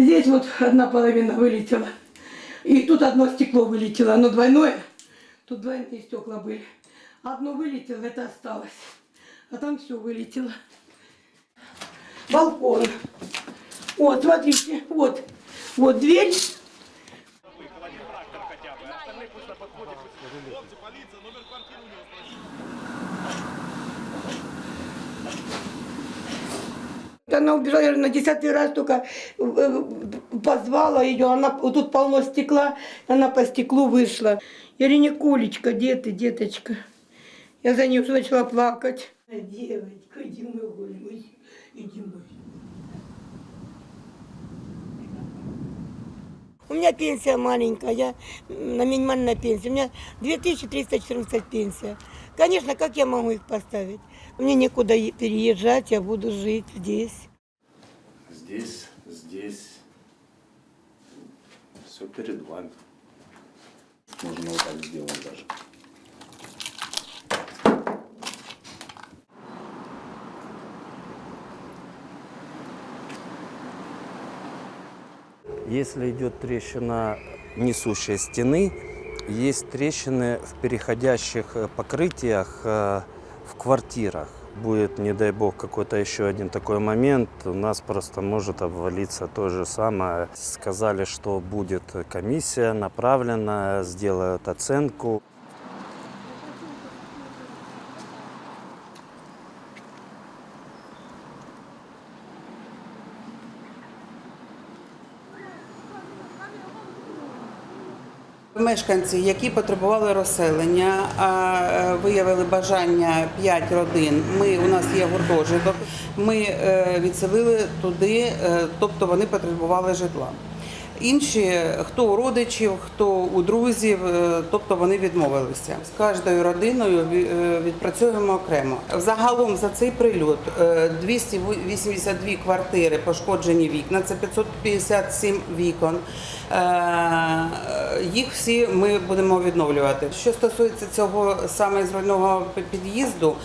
Здесь вот одна половина вылетела. И тут одно стекло вылетело, оно двойное. Тут двойные стекла были. Одно вылетело, это осталось. А там все вылетело. Балкон. Вот, смотрите, вот. Вот дверь. Она убежала я на десятый раз только э, позвала ее, она тут полно стекла, она по стеклу вышла. Я говорю, Николечка, где ты, деточка? Я за уже начала плакать. Девочка, иди мой голубь, иди мой. У меня пенсия маленькая, я на минимальной пенсии. У меня 2314 пенсия. Конечно, как я могу их поставить? Мне некуда переезжать, я буду жить здесь. Здесь, здесь. Все перед вами. Можно вот так сделать даже. Если идет трещина несущей стены, есть трещины в переходящих э, покрытиях э, в квартирах. Будет, не дай бог, какой-то еще один такой момент, у нас просто может обвалиться то же самое. Сказали, что будет комиссия направлена, сделают оценку. Мешканці, які потребували розселення, е, виявили бажання 5 родин. Ми у нас є гуртожиток. Ми е, відселили туди, е, тобто вони потребували житла. Інші, хто у родичів, хто у друзів, е, тобто вони відмовилися. З кожною родиною е, відпрацьовуємо окремо. Загалом за цей прильот е, 282 квартири пошкоджені вікна, це 557 вікон. Е, Їх всі ми будемо відновлювати. Що стосується цього саме зруйнованого під'їзду,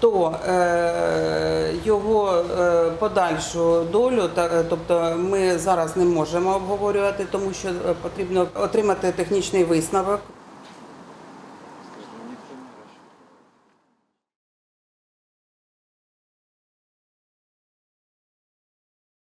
то е, його е, подальшу долю, е, тобто ми зараз не можемо обговорювати, тому що потрібно отримати технічний висновок.